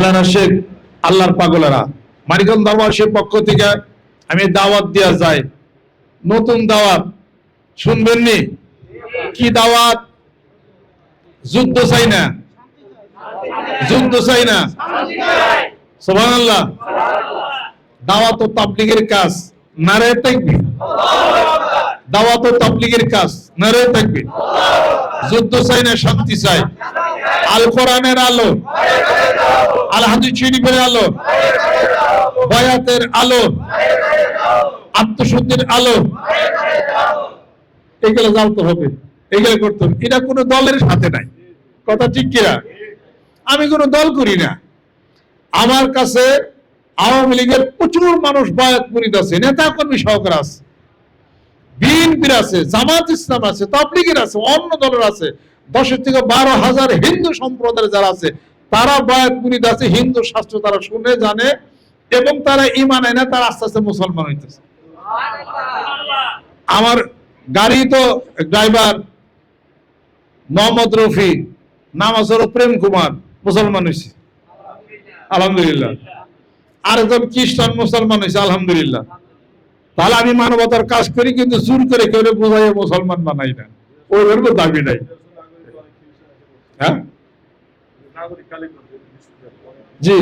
আল্লাহ শেখ, আল্লাহর পাগলেরা। মানিকগঞ্জ দাওয়াসের পক্ষ থেকে আমি দাওয়াত দেওয়া যায়। নতুন দাওয়াত, শুনবেননি? কি দাওয়াত? যুদ্ধ চাই না। যুদ্ধ চাই না। সোহান আল্লাহ দাওয়াত ও তাবলিগের কাজ নারে থাকবে দাওয়াত ও তাবলিগের কাজ নারে থাকবে যুদ্ধ চাই না, শান্তি চাই। আল। কোরআনের আলো আল আলো। বয়াতের আলো। আলো। এগুলো জানতে হবে, এগুলো করতে হবে। এটা কোনো দলের সাথে নাই। কথা ঠিক কিনা? আমি কোনো দল করি না। আমার কাছে আওয়ামী লীগের প্রচুর মানুষ বয়াত মুরিদ আছে নেতা কর্মী সহকার আছে। বিএনপির আছে, জামাত ইসলাম আছে, তাবলিগের আছে, অন্য দলের আছে। দশের থেকে বারো হাজার হিন্দু সম্প্রদায়ের যারা আছে, তারা বয়াত মুরিদ আছে, হিন্দু শাস্ত্র তারা শুনে, জানে, এবং তারা ইমান এনে তারা আস্তে আস্তে মুসলমান হইতেছে। আমার গাড়ি তো ড্রাইভার মোহাম্মদ রফি, নাম আছে প্রেম কুমার, মুসলমান হয়েছে আলহামদুলিল্লাহ। আরেকজন খ্রিস্টান, মুসলমান হয়েছে আলহামদুলিল্লাহ। তাহলে আমি মানবতার কাজ করি, কিন্তু জোর করে কেউ বোঝাই মুসলমান বানাই না। ওই দাবি নাই। হ্যাঁ? জি।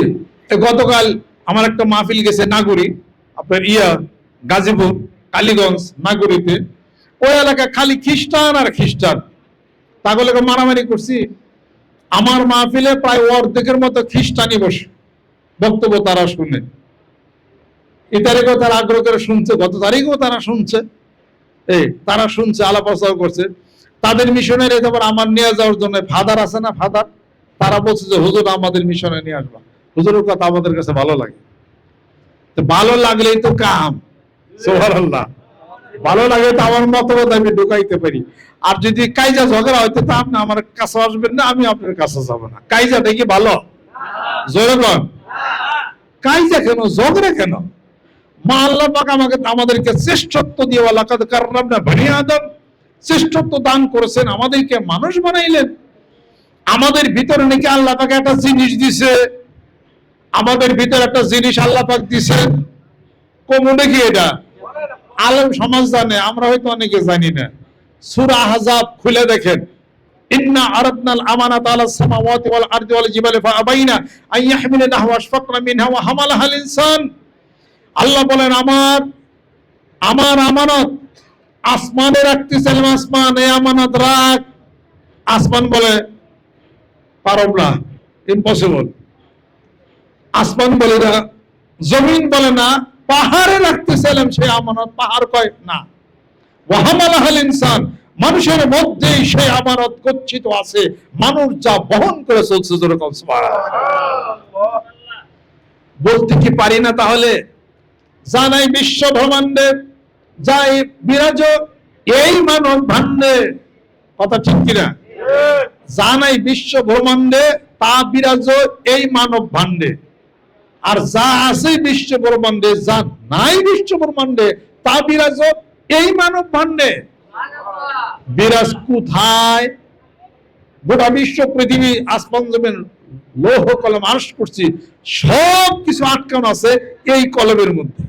গতকাল আমার একটা মাহফিল গেছে নাগরী, আপনার ইয়া, গাজীপুর, কালীগঞ্জ, নাগরীতে। ওই এলাকা খালি খ্রিস্টান আর খ্রিস্টান। তাগুলোকে মারামারি করছি। আমার মাহফিলে প্রায় অর্ধেকের মতো খ্রিস্টানই বসে। বক্তব্য তারা শুনে। এ তারিখেও তারা আগ্রহ করে শুনছে, গত তারিখেও তারা শুনছে। এই, তারা শুনছে, আলাপ করছে। তাদের মিশনের এবার আমার নিয়ে যাওয়ার জন্য ফাদার আছে না ফাদার? তারা বলছে যে, হুজুর, আমাদের মিশনে নিয়ে আসবা। হুজুরের কথা আমাদের কাছে ভালো লাগে। তো ভালো লাগলেই তো কাম। ভালো লাগে তো আমার মতবাদ আমি ঢুকাইতে পারি। আর যদি কাইজা ঝগড়া হয়তো তো আপনি আমার কাছে আসবেন না, আমি আপনার কাছে যাব না। কাইজা দেখি ভালো? জোরে কন কাইজা কেন? ঝগড়া কেন? মা আল্লাহ পাক আমাকে আমাদেরকে শ্রেষ্ঠত্ব দিয়ে লাকাদ কাররামনা বনি আদম। শ্রেষ্ঠত্ব দান করেছেন, আমাদেরকে মানুষ বানাইলেন। আমাদের ভিতরে নাকি আল্লাহ পাক একটা জিনিস দিছে। আমাদের ভিতরে একটা জিনিস আল্লাহ পাক দিছেন। কমনে কি এটা। আলম সমাজ জানে, আমরা হয়তো অনেকে জানি না। সূরা আহজাব খুলে দেখেন। আমার আমানত আসমানে রাখতেছিলাম আসমান, এ আমানত রাখ। আসমান বলে, পারব না ইম্পসিবল আসমান বলে না, জমিন বলে না পাহাড়ে রাখতেছিলাম সেই আমানত, পাহাড় কয় না। ওয়াহামালাহাল ইনসান, মানুষের মধ্যেই সে আমানত গচ্ছিত আছে। মানুষ যা বহন করে চলছে যেরকম বলতে কি পারি না তাহলে? জানাই বিশ্ব ব্রহ্মাণ্ডে যাই বিরাজ, এই মানব ভাণ্ডে। কথা ঠিক কিনা? জানাই বিশ্ব ব্রহ্মাণ্ডে, তা বিরাজ এই মানব ভাণ্ডে। আর যা আছে বিশ্ব ব্রহ্মাণ্ডে, যা নাই বিশ্ব ব্রহ্মাণ্ডে, তা বিরাজ এই মানব ভাণ্ডে। বিরাজ কোথায়? গোটা বিশ্ব পৃথিবী আসমান, জমিন, লৌহ, কলম আস করছি সব কিছু আটকানো আছে এই কলমের মধ্যে।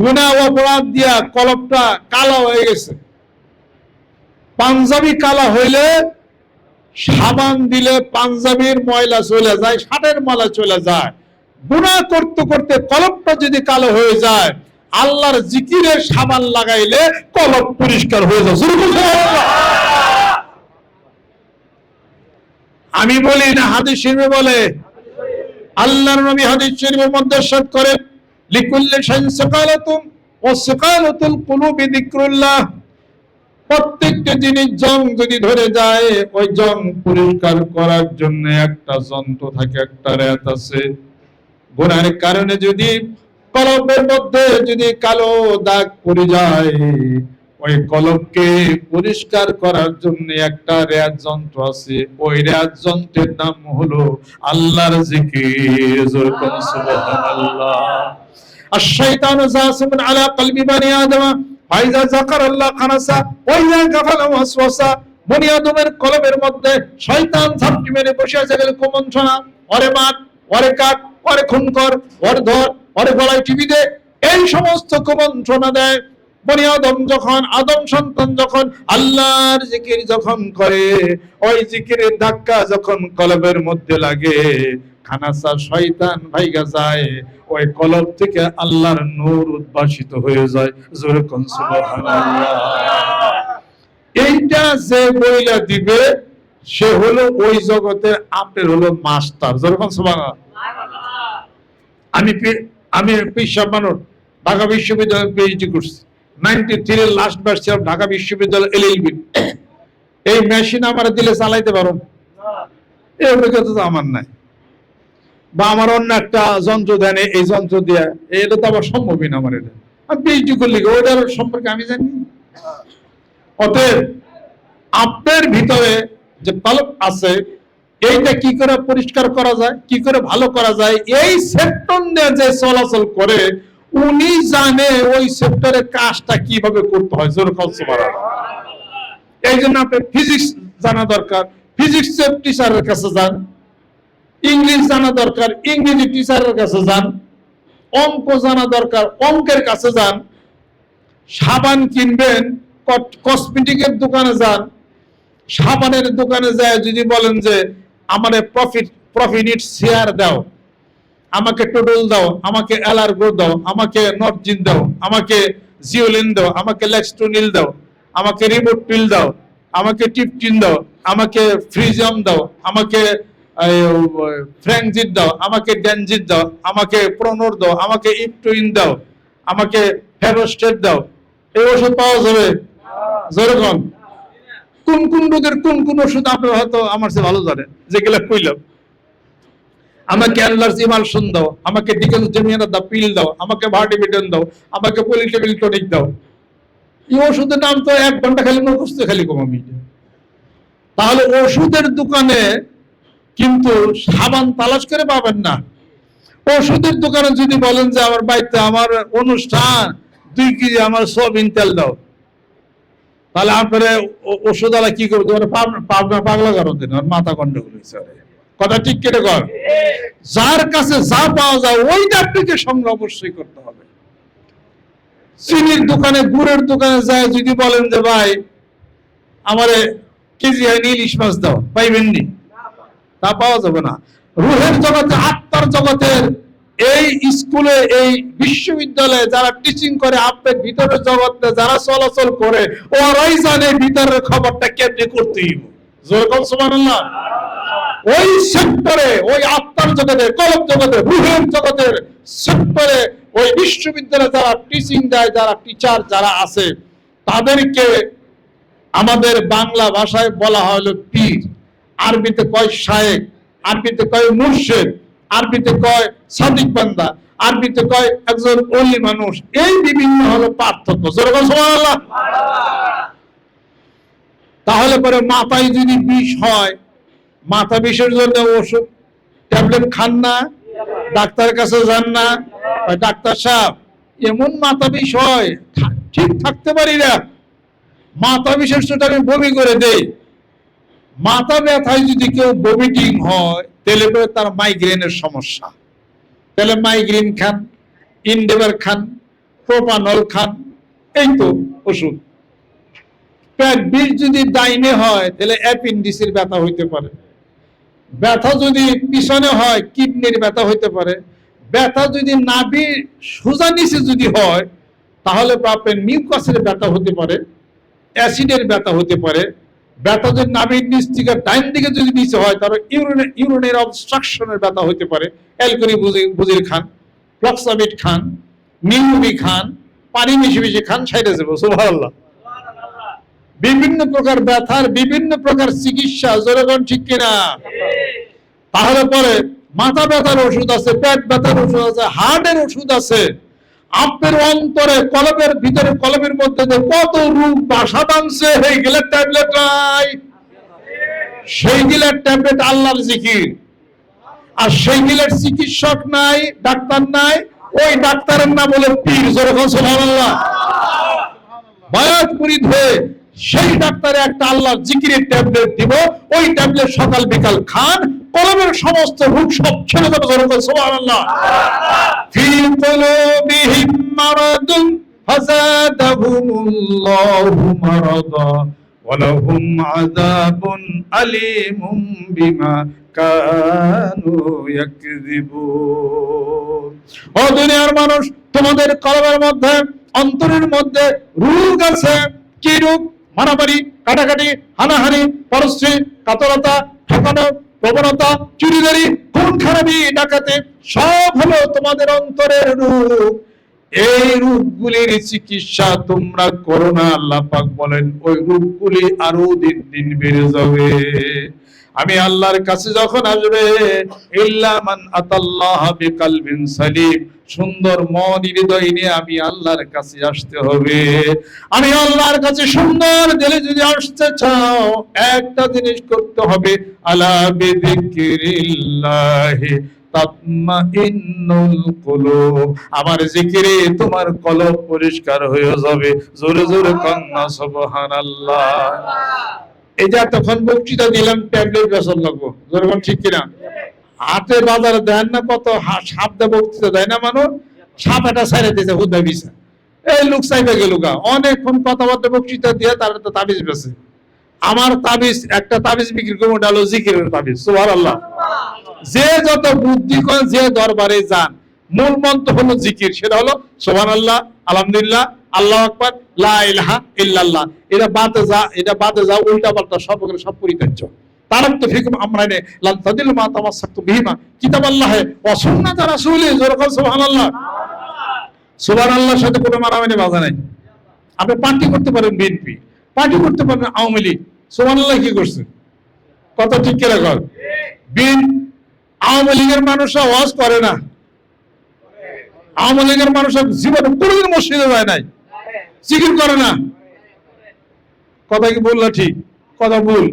গুণা অপরাধ দিয়া কলপটা কালো হয়ে গেছে। পাঞ্জাবি কালা হইলে সাবান দিলে পাঞ্জাবির ময়লা চলে যায়, শার্টের ময়লা চলে যায়। গুণা করতে করতে কলমটা যদি কালো হয়ে যায়, আল্লাহর জিকিরের সাবান লাগাইলে কলম পরিষ্কার হয়ে যায়। আমি বলি না হাদিস শরীফে বলে, আল্লাহর নবী হাদিস শরীফের মধ্যে সাদ করেন প্রত্যেকটা জিনিস জং যদি ধরে যায়, ওই জং পরিষ্কার করার জন্য একটা যন্ত্র থাকে, একটা রেত আছে। কারণে যদি কলমের মধ্যে যদি কালো দাগ পড়ে যায়, ওই কলমকে পরিষ্কার করার জন্য একটা রেয়াজ যন্ত্র আছে। ওই রেয়াজ যন্ত্রের নাম হলো আল্লাহর জিকির। সুবহানাল্লাহ। الشيطان جاسم على قلب بني آدم ফাইজা যাকার আল্লাহ খানাসা ওইজা গাফালা ওয়াসওয়াসা বনি আদমের কলবের মধ্যে শয়তান ঝাপটি মেরে বসে আছে গেলে কুমন্ত্রণা ওরে মার ওরে কাট ওরে খুন কর ওরে ধর ওরে গলায় টিভি দে এই সমস্ত কুমন্ত্রণা দেয় বনি আদম যখন আদম সন্তান যখন আল্লাহর জিকির যখন করে ওই জিকিরের ধাক্কা যখন কলবের মধ্যে লাগে খানাসা শয়তান ভাইগা যায়, ওই কলব থেকে আল্লাহর নূর উদ্ভাসিত হয়ে যায়। জোরে কোন এইটা যে বইলা দিবে, সে হলো ওই জগতের আপের হলো মাস্টার। যেরকম সুবহানাল্লাহ। আমি আমি পিসাব মানুষ, ঢাকা বিশ্ববিদ্যালয়ে পিএইচডি করছি। নাইনটি থ্রি লাস্ট ব্যাচ ছিলাম ঢাকা বিশ্ববিদ্যালয় এল এলএলবি এই মেশিন আমার দিলে চালাইতে পারো? এই অভিজ্ঞতা তো আমার নাই। বা আমার অন্য একটা যন্ত্র দেন এই যন্ত্র দিয়ে এটা তো আবার সম্ভবই না আমার এটা। আমি পিএইচডি করলি কি, ওটার সম্পর্কে আমি জানি? অতএব আপনার ভিতরে যে পালক আছে এইটা কি করে পরিষ্কার করা যায় কি করে ভালো করা যায় এই সেক্টর নিয়ে যে চলাচল করে উনি জানে ওই সেক্টরে কাজটা কীভাবে করতে হয় জোর খরচ করা এই জন্য আপনার ফিজিক্স জানা দরকার। ফিজিক্স টিচারের কাছে যান। ইংলিশ জানা দরকার, ইংরেজি টিচারের কাছে যান, অঙ্ক জানা দরকার, অঙ্কের কাছে যান, সাবান কিনবেন কসমেটিকের দোকানে যান, সাবানের দোকানে যায় যদি বলেন যে, আমার প্রফিট প্রফিট শেয়ার দাও, আমাকে টোটল দাও, আমাকে অ্যালার্গো দাও, আমাকে নরজিন দাও, আমাকে জিওলিন দাও, আমাকে লেক্সটোনিল দাও, আমাকে রিমোট পিল দাও, আমাকে টিপটিন দাও, আমাকে ফ্রিজাম দাও, আমাকে ফ্র্যাঙ্কজিট দাও, আমাকে ড্যানজিট দাও, আমাকে প্রনোর দাও, আমাকে ইপটোইন দাও, আমাকে ফেরোস্টেট দাও। এই ওষুধ পাওয়া যাবে? যেরকম কোন কোন রোগের কোন কোন ওষুধ হয়তো আমার চেয়ে ভালো যেগুলো আমাকে অ্যালার্জি দাও, আমাকে ডিকেল জেমিয়ানা দাও পিল দাও, আমাকে ভার্টিভিটন দাও, আমাকে পলিটেবিল টনিক দাও। এই ওষুধের নাম তো এক ঘণ্টা খালি মুখস্থ খালি কমাবি তাহলে ওষুধের দোকানে কিন্তু সাবান তালাশ করে পাবেন না। ওষুধের দোকানে যদি বলেন যে আমার বাড়িতে আমার অনুষ্ঠান, দুই কেজি আমার সয়াবিন তেল দাও। তাহলে আপনারা ও- ওষুধওয়ালা কি করবে? পাবনা পাগলা কারণ দিন মাথা গন্ডগোল কথা ঠিক কেটে কর। যার কাছে যা পাওয়া যায়, ওইটা আপনাকে সংগ্রহ অবশ্যই করতে হবে। চিনির দোকানে, গুড়ের দোকানে যায়, যদি বলেন যে, ভাই, আমারে কেজি হয়নি ইলিশ মাছ দাও, পাইবেন নি? তা পাওয়া যাবে না। রুহের জগতে, আত্মার জগতের এই স্কুলে, এই বিশ্ববিদ্যালয়ে যারা টিচিং করে আপনার ভিতরের জগতে যারা চলাচল করে, ওরাই জানে ভিতরের খবরটা কেমনি করতে ওই সেক্টরে, ওই আত্মার জগতে কলম জগতে, রুহের জগতের সেক্টরে ওই বিশ্ববিদ্যালয়ে যারা টিচিং দেয়, যারা টিচার যারা আছে, তাদেরকে আমাদের বাংলা ভাষায় বলা হলো পীর। আরবিতে কয় শায়েক, আরবিতে কয় মুর্শেদ, আরবিতে কয় সাদিক বান্দা, আরবিতে কয় একজন অলি মানুষ। এই বিভিন্ন হলো পার্থক্য। তাহলে পরে মাথায় যদি বিষ হয়, মাথা বিষের জন্য ওষুধ, ট্যাবলেট খান না, ডাক্তারের কাছে যান না ডাক্তার সাহেব, এমন মাথা বিষ হয় ঠিক থাকতে পারি না। মাথা বিশেষ আমি বমি করে দেই। মাথা ব্যথায় যদি কেউ বমিটিং হয়, তাহলে পরে তার মাইগ্রেনের সমস্যা। তাহলে মাইগ্রেন খান ইনডেভার খান প্রোপানল খান, এই তো ওষুধ। পেট বিষ যদি ডাইনে হয়, তাহলে অ্যাপেন্ডিসের ব্যথা হইতে পারে। ব্যথা যদি পিছনে হয় কিডনির ব্যথা হইতে পারে। ব্যথা যদি নাভি সোজা নিচে যদি হয়, তাহলে আপনার মিউকাসের ব্যথা হতে পারে অ্যাসিডের ব্যথা হতে পারে। নাভির নিচ থেকে ডাইন দিকে যদি নিচে হয়, তাহলে ইউরিনে, ইউরিনের অবস্ট্রাকশনের ব্যথা পারে। বুজির খান খান খান, পানি বেশি বেশি খান সাইডে যাব, সুবহানাল্লাহ। বিভিন্ন প্রকার ব্যথার বিভিন্ন প্রকার চিকিৎসা জনগণ ঠিক কিনা? তাহলে পরে মাথা ব্যথার ওষুধ আছে, পেট ব্যথার ওষুধ আছে হার্টের ওষুধ আছে। আপনার অন্তরে কলমের ভিতরে, কলমের মধ্যে কত রূপ বাসা সেই গেলে ট্যাবলেট নাই। সেই গিলের ট্যাবলেট আল্লাহর জিকির। আর সেই গিলের চিকিৎসক নাই, ডাক্তার নাই, ওই ডাক্তারের নাম বলে পীর যেরকম মুরিদ হয়ে সেই ডাক্তারে একটা আল্লাহর জিকিরের ট্যাবলেট দিব, ওই ট্যাবলেট সকাল বিকাল খান কলমের সমস্ত রূপ সব ছেড়ে যাবে জনগণ সোমান আল্লাহ ফি মারাদুন ফাজাদাহুমুল্লাহু মারাদা ওয়ালাহুম আযাবুন বিমা কানু ও দুনিয়ার মানুষ, তোমাদের কলমের মধ্যে, অন্তরের মধ্যে রুগ আছে। কি রূপ? মারামারি, কাটাকাটি, হানাহানি, পরশ্রী, কাতরতা, ঠকানো প্রবণতা চুরিদারি খুন খারাপি ডাকাতে, সব হলো তোমাদের অন্তরের রূপ। এই রূপগুলির চিকিৎসা তোমরা করো না, আল্লাহ পাক বলেন, ওই রূপগুলি আরও দিন দিন বেড়ে যাবে। আমি আল্লাহর কাছে যখন আসবে, ইল্লা মান আতাল্লাহ বিকালবিন সালিম সুন্দর মন, হৃদয় নিয়ে আমি আল্লাহর কাছে আসতে হবে। আমি আল্লাহর কাছে সুন্দর দিলে যদি আসতে চাও, একটা জিনিস করতে হবে। আলা বিযিকরিল্লাহি আমার জিকিরে তোমার কলব পরিষ্কার হয়ে যাবে। জোরে জোরে কন্যা, সুবহানাল্লাহ। এই যে তখন বক্তৃতা দিলাম ট্যাবলেট বেসন লাগবো। যেরকম ঠিক কিনা? বাজারে দেন না কত সাপ বক্তৃতা দেয় না মানুষ, সাপ এটা সাইরে দিয়েছে হুদা বিছা এই লোক গেল গা অনেকক্ষণ কথাবার্তা বক্তৃতা দিয়ে তাবিজ বেছে। আমার তাবিজ, একটা তাবিজ বিক্রি করব, ওটা হলো জিকিরের তাবিজ সুভার আল্লাহ যে যত বুদ্ধি করে যে দরবারে যান, মূল মন্ত্র হলো জিকির, সেটা হলো সোহান আল্লাহ আলহামদুলিল্লাহ আল্লাহ আকবার, লা ইলাহা ইল্লাল্লাহ। এটা বাদে যা, এটা বাদে যা, উল্টা পাল্টা সব ওগুলো সব পরিত্যাজ্য। সাথে কোনো নাই। আপনি করতে পারেন করতে পারেন আওয়ামী লীগ। সুবহানাল্লাহ কি করছে? কথা ঠিক করে কর বিন, আওয়ামী লীগের মানুষরা ওয়াজ করে না। আওয়ামী লীগের মানুষরা জীবনে কোনোদিন মসজিদে যায় নাই। জিকির করে না। কথা কি বলল ঠিক? কথা ভুল।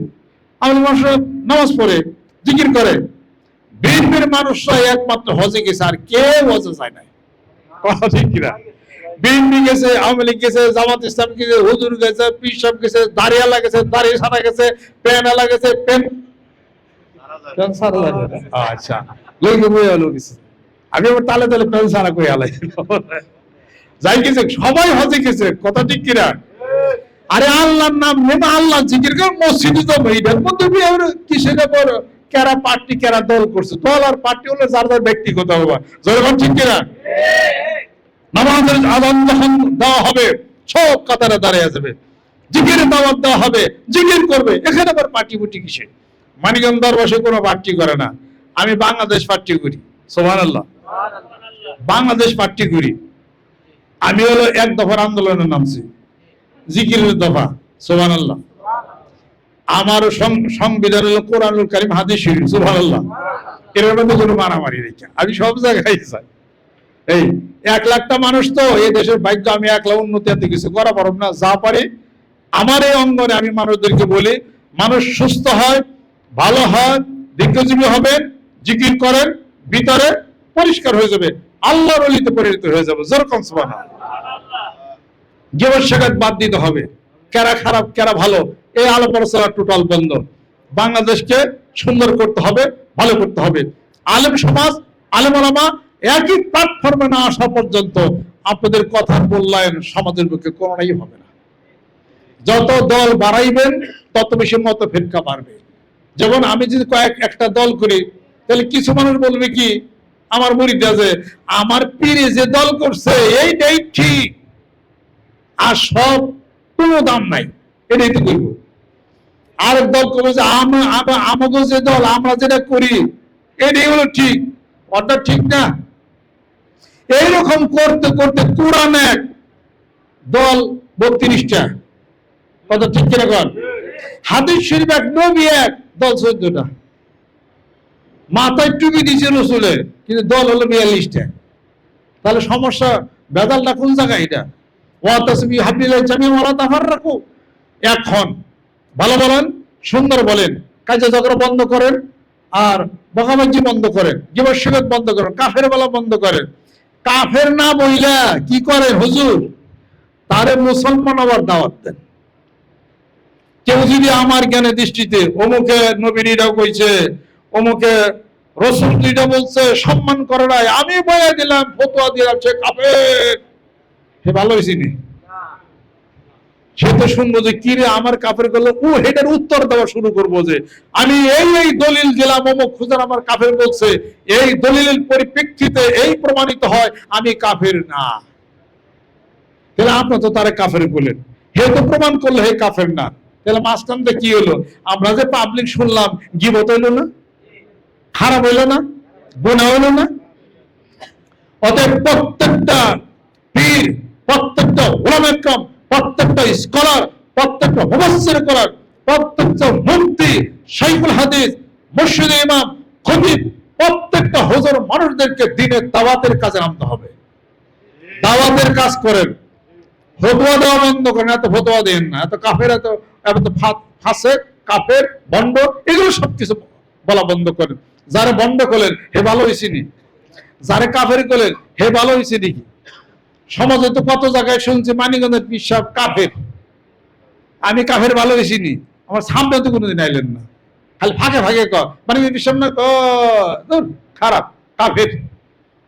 আওয়ামী লীগের মানুষরা নামাজ পড়ে, জিকির করে। বিএনপির মানুষরা একমাত্র হজে গেছে, আর কেউ হজে যায় নাই। কথা ঠিক কিনা? বিএনপি গেছে, আওয়ামী লীগ গেছে, জামাত ইসলাম গেছে, হুজুর গেছে, পীর সাহেব গেছে, দাঁড়িয়ালা গেছে, দাঁড়িয়ে সারা গেছে পেন আলা গেছে পেন পেন সারা লাগে না। আচ্ছা। লইকে বই আলো গেছে আমি আবার তালে তালে পেন সারা কই আলাই যাই গেছে, সবাই হজে গেছে, কথা ঠিক কিনা? আরে আল্লাহর নাম নেমা আল্লাহ জিকির কর মসজিদে তো এইটার মধ্যে বি আর কি সেটা বড় কেরা পার্টি, কেরা দল করছে? দল আর পার্টি হলো যার যার ব্যক্তিগত হবে যখন ঠিক কিনা? নামাজের আদান যখন দেওয়া হবে, সব কাতারে দাঁড়িয়ে যাবে। জিকিরের দাওয়াত দেওয়া হবে, জিকির করবে। এখানে আবার পার্টি বুটি কিসে মানিকগঞ্জ দরবাসে কোনো পার্টি করে না। আমি বাংলাদেশ পার্টি করি। সোহান আল্লাহ বাংলাদেশ পার্টি করি। আমি হলো এক দফার আন্দোলনের নামছি। জিকিরের দফা সোহান আল্লাহ আমারও সংবিধান হলো কোরআনুল কারিম, হাদিস শরীফ সুবহান আল্লাহ এর মধ্যে কোনো মারামারি রেখে আমি সব জায়গায় যাই। এই এক লাখটা মানুষ তো, এই দেশের ভাগ্য আমি একলা উন্নতি আনতে কিছু করা পারব না, যা পারি। আমার এই অঙ্গনে আমি মানুষদেরকে বলি, মানুষ সুস্থ হয়, ভালো হয়, দীর্ঘজীবী হবেন, জিকির করেন, ভিতরে পরিষ্কার হয়ে যাবে আল্লাহর অলিতে পরিণত হয়ে যাবে। যেরকম সুবহানাল্লাহ। জীবন শেখাত বাদ দিতে হবে। কেরা খারাপ, কেরা ভালো, এই আলো পড়াশোনা টোটাল বন্ধ। বাংলাদেশকে সুন্দর করতে হবে, ভালো করতে হবে। আলেম সমাজ, আলেম আলামা একই প্ল্যাটফর্মে না আসা পর্যন্ত আপনাদের কথার মূল্যায়ন সমাজের পক্ষে কোনোটাই হবে না। যত দল বাড়াইবেন, তত বেশি মত ফেরকা বাড়বে। যেমন আমি যদি কয়েক, একটা দল করি, তাহলে কিছু মানুষ বলবে কি আমার মুড়ি যে আমার পীরে যে দল করছে, এইটাই ঠিক। আর সব কোনো দাম নাই, এটাই তো করব আর দল করবে যে আম- আম- আমাকে যে দল, আমরা যেটা করি, এটাই হলো ঠিক। অর্থাৎ ঠিক না? এইরকম করতে করতে কোরআন এক দল বত্রিশটা। কত ঠিক কিনা কর হাদিস শরীফ এক, নবী এক, দল চোদ্দটা। মাথায় টুপি দিছে রসুলের, কিন্তু দল হলো বিয়াল্লিশটা। তাহলে সমস্যা, বেদালটা কোন জায়গায় এটা? ওয়াতাসবি হাবিল্লাহ জামি ওয়ালা তাফার রাখো এখন, ভালো বলেন, সুন্দর বলেন, কাজে ঝগড়া বন্ধ করেন, আর বকাবাজি বন্ধ করেন জীবস্বগত বন্ধ করেন, কাফের বেলা বন্ধ করেন। কাফের না বইলা কি করেন হুজুর? তারে মুসলমান আবার দাওয়াত দেন। কেউ যদি আমার জ্ঞানে দৃষ্টিতে অমুকে নবীর কইছে, অমুকে বলছে, সম্মান করে নাই। আমি বলে দিলাম দিলাম সে সে ভালো সে তো শুনব যে আমার কাফের করল ও হেটার উত্তর দেওয়া শুরু করব যে, আমি এই এই দলিল দিলাম, অমুক খুঁজার আমার কাফের বলছে, এই দলিলের পরিপ্রেক্ষিতে এই প্রমাণিত হয়, আমি কাফের না। তাহলে আপনি তো তারা কাফের বলেন। হে তো প্রমাণ করল, হে কাফের না। তাহলে মাঝখানটা কি হলো? আমরা যে পাবলিক শুনলাম, গিবত হইল না? খারাপ হইল না গুণা হইল না। অতএব প্রত্যেকটা পীর, প্রত্যেকটা ওলামেকম প্রত্যেকটা স্কলার প্রত্যেকটা মুফাসসির করার, প্রত্যেকটা মুফতি, শাইখুল হাদিস, মুর্শিদ ইমাম, খতিব, প্রত্যেকটা হুজুর মানুষদেরকে দিনের দাওয়াতের কাজে নামতে হবে। দাওয়াতের কাজ করেন। ফতোয়া দেওয়া বন্ধ করেন, এত ফতোয়া দেন না। এত কাফের, এত এত ফাঁসে কাফের, বন্ড, এগুলো সবকিছু বলা বন্ধ করেন। যারা বন্ধ করলেন, হে ভালো হয়েছে নি যারা কাফের করলেন, হে ভালো হয়েছে নাকি সমাজে তো কত জায়গায় শুনছি মানিগঞ্জের বিশ্বাস কাফের। আমি কাফের ভালো হয়েছি নি আমার সামনে তো কোনোদিন আইলেন না। খালি ফাঁকে ফাঁকে ক মানে বিশ্বাস না? খারাপ, কাফের।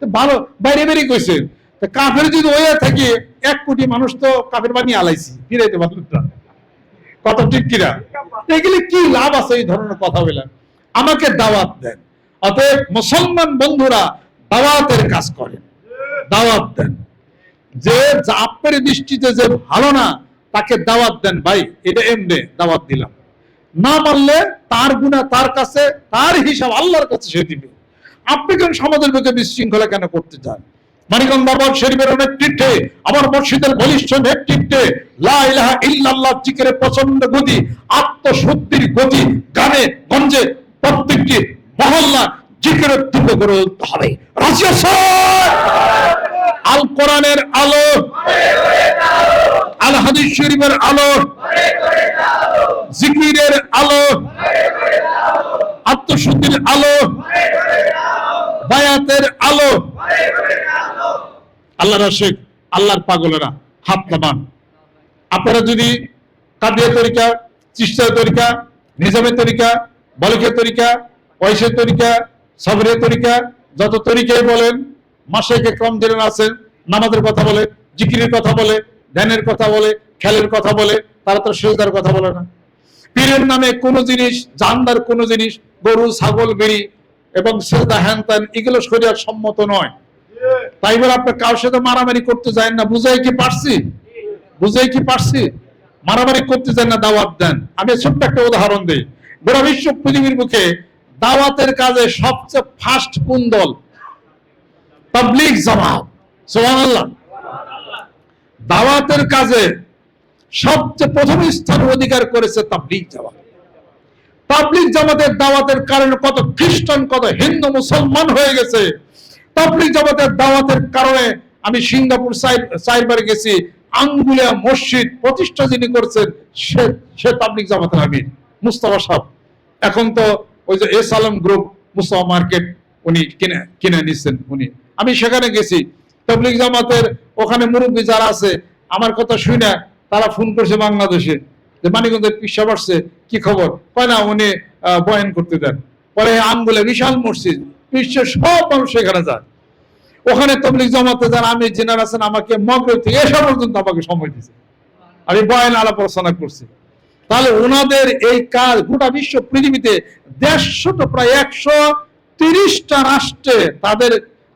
ভালো, বাইরে বেরিয়ে কইছে। তো কাফের যদি হয়ে থাকে, এক কোটি মানুষ তো কাফের বানিয়ে আলাইছি, ফিরাইতে পারলেন না। কত ঠিক কিনা? এগুলি কি লাভ আছে এই ধরনের কথা বললেন আমাকে দাওয়াত দেন। অতএব মুসলমান বন্ধুরা দাওয়াতের কাজ করেন। দাওয়াত দেন। যে আপনার দৃষ্টিতে যে ভালো না, তাকে দাওয়াত দেন। ভাই, এটা এমনি দাওয়াত দিলাম। না মানলে তার গুণা তার কাছে, তার হিসাব আল্লাহর কাছে সে দিবে। আপনি কেন সমাজের বুকে বিশৃঙ্খলা কেন করতে চান? মানিকগঞ্জ বাবার শরীফের নেতৃত্বে আমার মসজিদের বলিষ্ঠ নেতৃত্বে লা ইলাহা ইল্লাল্লাহ জিকিরে প্রচণ্ড গতি, আত্মশুদ্ধির গতি, গানে গঞ্জে প্রত্যেকটি মহল্লা জিকিরের তুল্য করে তুলতে হবে। আল কোরআনের আলো। আল হাদিস শরীফের আলো। জিকিরের আলো। আত্মশুদ্ধির আলো। বায়াতের আলো। আল্লাহ রশেক আল্লাহর পাগলেরা, হাত নামান। আপনারা যদি কাদিয়া তরিকা চিস্তার তরিকা নিজামের তরিকা বলকের তরিকা পয়সের তরিকা সবরের তরিকা যত তরিকাই বলেন মাসেকে কম দিনের আছেন নামাজের কথা বলে, জিকিরের কথা বলে, ধ্যানের কথা বলে, খেলের কথা বলে, তারা তো সেজদার কথা বলে না। পীরের নামে কোনো জিনিস, জানদার কোনো জিনিস, গরু, ছাগল বেরি এবং সেজদা, হ্যান ত্যান, এগুলো শরীর সম্মত নয়। তাই বলে আপনার কারোর সাথে মারামারি করতে যায় না, বুঝাই কি পারছি? বুঝাই কি পারছি? মারামারি করতে যায় না, দাওয়াত দেন। আমি ছোট্ট একটা উদাহরণ দিই। গোটা বিশ্ব পৃথিবীর মুখে দাওয়াতের কাজে সবচেয়ে ফার্স্ট কোন দল? পাবলিক জামাত। সুবহানাল্লাহ। দাওয়াতের কাজে সবচেয়ে প্রথম স্থান অধিকার করেছে তাবলিগ জামাত। পাবলিক জামাতের দাওয়াতের কারণে কত খ্রিস্টান, কত হিন্দু, মুসলমান হয়ে গেছে। পাবলিক জামাতের দাওয়াতের কারণে আমি সিঙ্গাপুর সাইবার গেছি, আঙ্গুলিয়া মসজিদ প্রতিষ্ঠা যিনি করছেন সে সে পাবলিক জামাতের আমির, মুস্তফা সাহেব। এখন তো ওই যে S Alam group Mustafa market উনি কিনে কিনে নিচ্ছেন উনি। আমি সেখানে গেছি। তবলিক জামাতের ওখানে মুরব্বী যারা আছে, আমার কথা শুনে তারা ফোন করছে বাংলাদেশে। যে, মানিকগঞ্জের পিসা আসছে, কি খবর? কয় না, উনি বয়ান করতে দেন। পরে আঙ্গুলে বিশাল মসজিদ, বিশ্বের সব মানুষ সেখানে যায়। ওখানে তবলিক জামাতে যারা আমি জেনার আছেন, আমাকে মগরব থেকে এসব পর্যন্ত আমাকে সময় দিয়েছে। আমি বয়ান আলাপ আলোচনা করছি। তাহলে ওনাদের এই কাজ গোটা বিশ্ব পৃথিবীতে দেড়শো তো প্রায় একশো তিরিশটা রাষ্ট্রে তাদের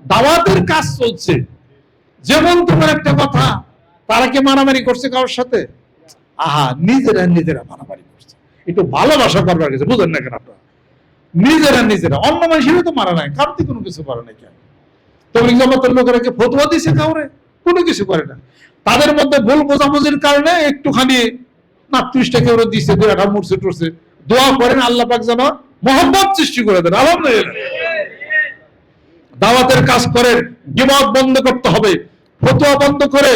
দাওয়াতের কাজ চলছে। যেমন তোমার একটা কথা, তারা কি মারামারি করছে কারোর সাথে? আহা, নিজেরা নিজেরা মারামারি করছে। একটু ভালোবাসা করবার গেছে বুঝেন না কেন আপনারা? নিজেরা নিজেরা, অন্য মানুষেরও তো মারা নাই, কারোর কোনো কিছু করে নাই কেন? তবলিগ জামাতের লোকেরা কি ফতোয়া দিছে কাউরে? কোনো কিছু করে না। তাদের মধ্যে ভুল বোঝাবুঝির কারণে একটুখানি না ত্রিশটা কেউ টরছে। দোয়া করেন আল্লাহ পাক যেন মোহাম্মদ সৃষ্টি করে দেন। আলহামদুলিল্লাহ। দাওয়াতের কাজ বন্ধ করতে হবে, ফতোয়া বন্ধ করে,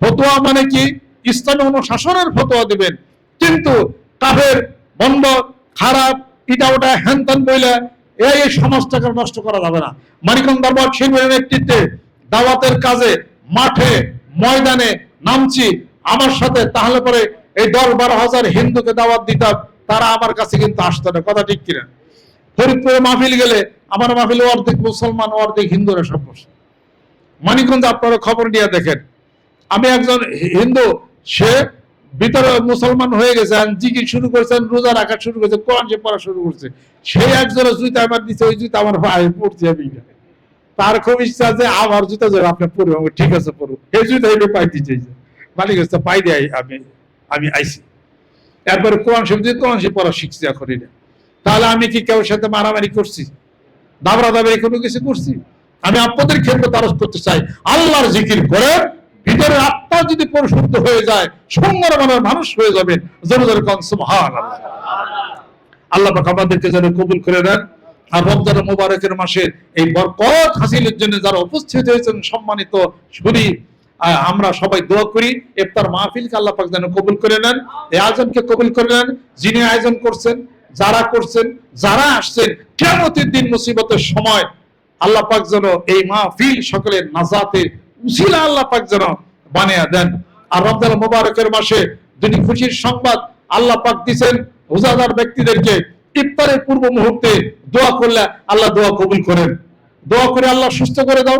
ফতোয়া মানে কি? ইসলামী অনুশাসনের ফতোয়া দিবেন। কিন্তু কাফের, বন্ধ, খারাপ, ইটা ওটা হ্যান ত্যান বইলে, এই সমাজটাকে নষ্ট করা যাবে না। মানিকন দরবার শিল্পের নেতৃত্বে দাওয়াতের কাজে মাঠে, ময়দানে নামছি, আমার সাথে, তাহলে পরে এই দশ বারো হাজার হিন্দুকে দাওয়াত দিতাম, তারা আমার কাছে কিন্তু আসতো না। কথা ঠিক কিনা? ফরিদপুরে মাহফিল গেলে আমার মাহফিলে অর্ধেক মুসলমান, অর্ধেক হিন্দুরা সব বসে। মানিকগঞ্জ আপনারা খবর নিয়ে দেখেন। আমি একজন হিন্দু, সে ভিতরে মুসলমান হয়ে গেছে জিকির শুরু করেছেন রোজা রাখা শুরু করেছে, কোরআন সে পড়া শুরু করছে। সে একজোড়া জুতা আমার দিচ্ছে ওই জুতা আমার ভাই পড়ছে আমি। তার খুব ইচ্ছা যে আমার জুতা যাবে আপনি পড়ব ঠিক আছে পড়ব এই জুতা পাই দিচ্ছে মালিক পাই দিয়ে আমি। আমি আইছি। এরপরে কোরআন শরীফ দিয়ে কোরআন শরীফ পড়া শিখছি এখন এটা তাহলে আমি কি কেউ সাথে মারামারি করছি? দাবরা দাবি কোনো কিছু করছি? আমি আপনাদের ক্ষেত্রে তারস করতে চাই। আল্লাহর জিকির করে ভিতরের আত্মা যদি পরিশুদ্ধ হয়ে যায়, সুন্দর মনের মানুষ হয়ে যাবে। জোরে জোরে কন, সুবহানাল্লাহ। আল্লাহ পাক আমাদেরকে যেন কবুল করে দেন আর রমজান মোবারকের মাসে এই বরকত হাসিলের জন্য যারা উপস্থিত হয়েছেন, সম্মানিত শুনি আমরা সবাই দোয়া করি, ইফতার মাহফিলকে আল্লাহ পাক যেন কবুল করে নেন এই আয়োজনকে কবুল করে নেন, যিনি আয়োজন করছেন, যারা করছেন, যারা আসছেন কেমতের দিন মুসিবতের সময় আল্লাহ পাক যেন এই মাহফিল সকলের নাজাতের উসিলা আল্লাহ পাক যেন বানিয়ে দেন। আর রমজান মোবারকের মাসে যিনি খুশির সংবাদ আল্লাহ পাক দিছেন, রোজাদার ব্যক্তিদেরকে ইফতারের পূর্ব মুহূর্তে দোয়া করলে আল্লাহ দোয়া কবুল করেন। দোয়া করে আল্লাহ সুস্থ করে দাও,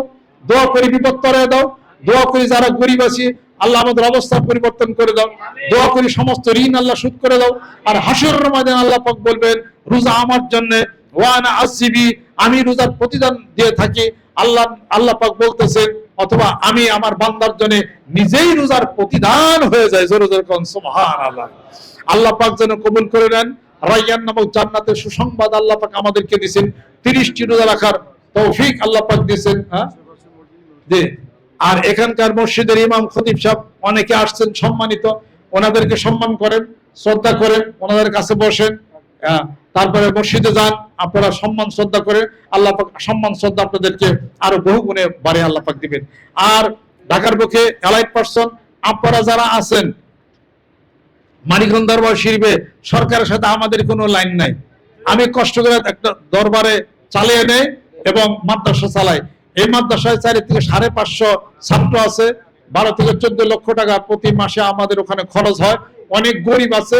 দোয়া করে বিপদ তরায় দাও দোয়া করি যারা গরিব আছি, আল্লাহ আমাদের অবস্থা পরিবর্তন করে দাও। দোয়া করি সমস্ত ঋণ আল্লাহ শোধ করে দাও। আর হাসুর ময়দান আল্লাহ পাক বলবেন, রোজা আমার জন্য, ওয়ানা আসিবি, আমি রোজার প্রতিদান দিয়ে থাকি। আল্লাহ আল্লাহ পাক বলতেছেন, অথবা আমি আমার বান্দার জন্য নিজেই রোজার প্রতিদান হয়ে যায়। জোরে জোরে কোন, সুবহানাল্লাহ। আল্লাহ পাক যেন কবুল করে নেন। রাইয়ান নামক জান্নাতের সুসংবাদ আল্লাহ পাক আমাদেরকে দিয়েছেন 30টি রোজা রাখার তৌফিক আল্লাহ পাক দিয়েছেন হ্যাঁ? আর এখানকার মসজিদের ইমাম খতিব সাহেব অনেকে আসছেন, সম্মানিত। ওনাদেরকে সম্মান করেন, শ্রদ্ধা করেন, ওনাদের কাছে বসেন তারপরে মসজিদে যান, আপনারা সম্মান, শ্রদ্ধা করেন আল্লাহ সম্মান, শ্রদ্ধা আপনাদেরকে আরও বহু গুণে বাড়ে আল্লাহ পাক দিবেন। আর ঢাকার বুকে এলাইট পার্সন আপনারা যারা আছেন মানিকগঞ্জ দরবার শিরবে সরকারের সাথে আমাদের কোনো লাইন নাই। আমি কষ্ট করে একটা দরবারে চালিয়ে নেই এবং মাদ্রাসা চালাই। এই মাদ্রাসায় চারি থেকে সাড়ে পাঁচশো ছাত্র আছে, বারো থেকে চোদ্দ লক্ষ টাকা প্রতি মাসে আমাদের ওখানে খরচ হয়। অনেক গরিব আছে